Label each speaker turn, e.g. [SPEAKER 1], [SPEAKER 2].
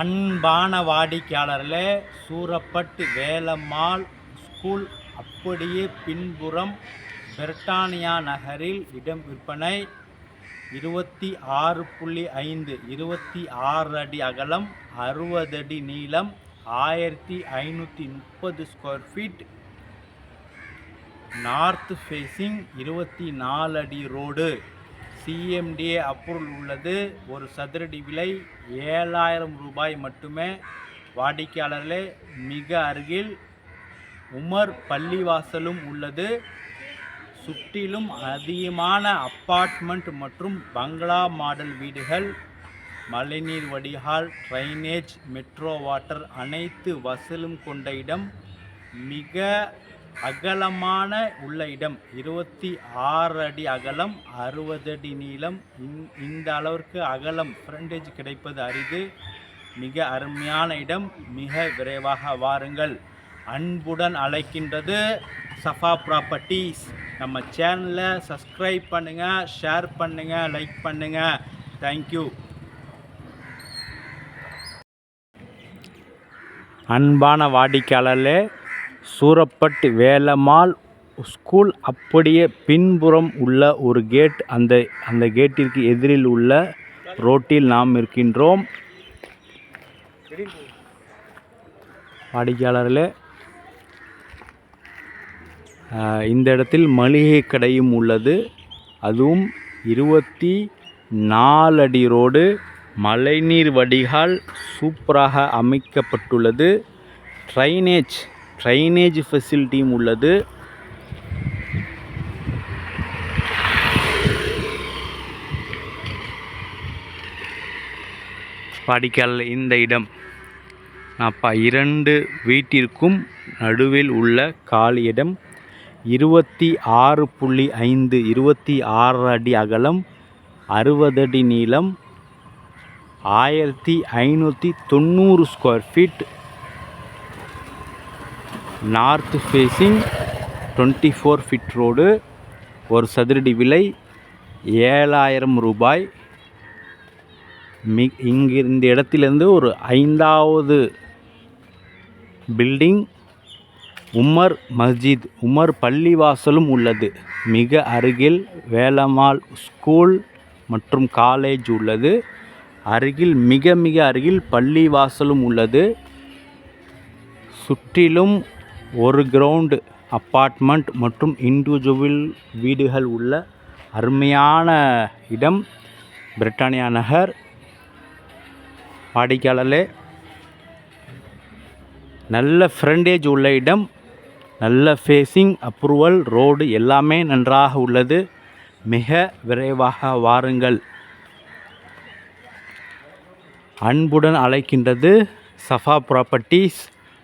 [SPEAKER 1] அன்பான வாடிக்கையாளர்களே சூரப்பட்டு வேலம்மாள் ஸ்கூல் அப்படியே பின்புறம் பிரிட்டானியா நகரில் இடம் விற்பனை. இருபத்தி ஆறு புள்ளி ஐந்து இருபத்தி ஆறு அடி அகலம் அறுபது அடி நீளம் ஆயிரத்தி ஐநூற்றி முப்பது ஸ்கொயர் ஃபீட் நார்த் ஃபேஸிங் இருபத்தி நாலு அடி ரோடு சிஎம்டிஏ அப்ரூவல் உள்ளது. ஒரு சதுரடி விலை ஏழாயிரம் ரூபாய் மட்டுமே. வாடிக்கையாளர்களே மிக அருகில் உமர் பள்ளிவாசலும் உள்ளது. சுற்றிலும் அதிகமான அப்பார்ட்மெண்ட் மற்றும் பங்களா மாடல் வீடுகள். மழைநீர் வடிகால் ட்ரைனேஜ் மெட்ரோ வாட்டர் அனைத்து வசலும் கொண்ட இடம். மிக அகலமான உள்ள இடம். இருபத்தி ஆறு அடி அகலம் அறுபது அடி நீளம். இந்த அளவிற்கு அகலம் ஃப்ரண்டேஜ் கிடைப்பது அரிது. மிக அருமையான இடம். மிக விரைவாக வாருங்கள். அன்புடன் அழைக்கின்றது சஃபா ப்ராப்பர்ட்டிஸ் நம்ம சேனலை சப்ஸ்கிரைப் பண்ணுங்கள் ஷேர் பண்ணுங்கள் லைக் பண்ணுங்கள் தேங்க்யூ அன்பான வாடிக்கையாளர்களே சூரப்பட் வேலம்மாள் ஸ்கூல் அப்படியே பின்புறம் உள்ள ஒரு கேட் அந்த அந்த கேட்டிற்கு எதிரில் உள்ள ரோட்டில் நாம் இருக்கின்றோம். வாடிக்கையாளர்களே இந்த இடத்தில் மளிகை கடையும் உள்ளது. அதுவும் இருபத்தி நாலடி ரோடு மழைநீர் வடிகால் சூப்பராக அமைக்கப்பட்டுள்ளது. ட்ரைனேஜ் ட்ரைனேஜ் ஃபெசிலிட்டியும் உள்ளது. படிக்கல் இந்த இடம். அப்போ இரண்டு வீட்டிற்கும் நடுவில் உள்ள காலி இடம். இருபத்தி ஆறு புள்ளி ஐந்து இருபத்தி ஆறு அடி அகலம் அறுபது அடி நீளம் ஆயிரத்தி ஐநூற்றி தொண்ணூறு square feet north facing twenty four feet road ஒரு சதுரடி விலை ஏழாயிரம் ரூபாய். மி இங்கு இந்த இடத்திலிருந்து ஒரு ஐந்தாவது பில்டிங் உமர் மஸ்ஜித் உமர் பள்ளிவாசலும் உள்ளது. மிக அருகில் வேலம்மாள் ஸ்கூல் மற்றும் காலேஜ் உள்ளது. அருகில் மிக மிக அருகில் பள்ளிவாசலும் உள்ளது. சுற்றிலும் ஒரு கிரவுண்டு அப்பார்ட்மெண்ட் மற்றும் இண்டிவிஜுவல் வீடுகள் உள்ள அருமையான இடம் பிரிட்டானியா நகர் வாடிக்கையாளர்களே. நல்ல ஃப்ரண்டேஜ் உள்ள இடம் நல்ல ஃபேஸிங் அப்ரூவல் ரோடு எல்லாமே நன்றாக உள்ளது. மிக விரைவாக வாருங்கள். அன்புடன் அழைக்கின்றது சஃபா ப்ராப்பர்ட்டிஸ்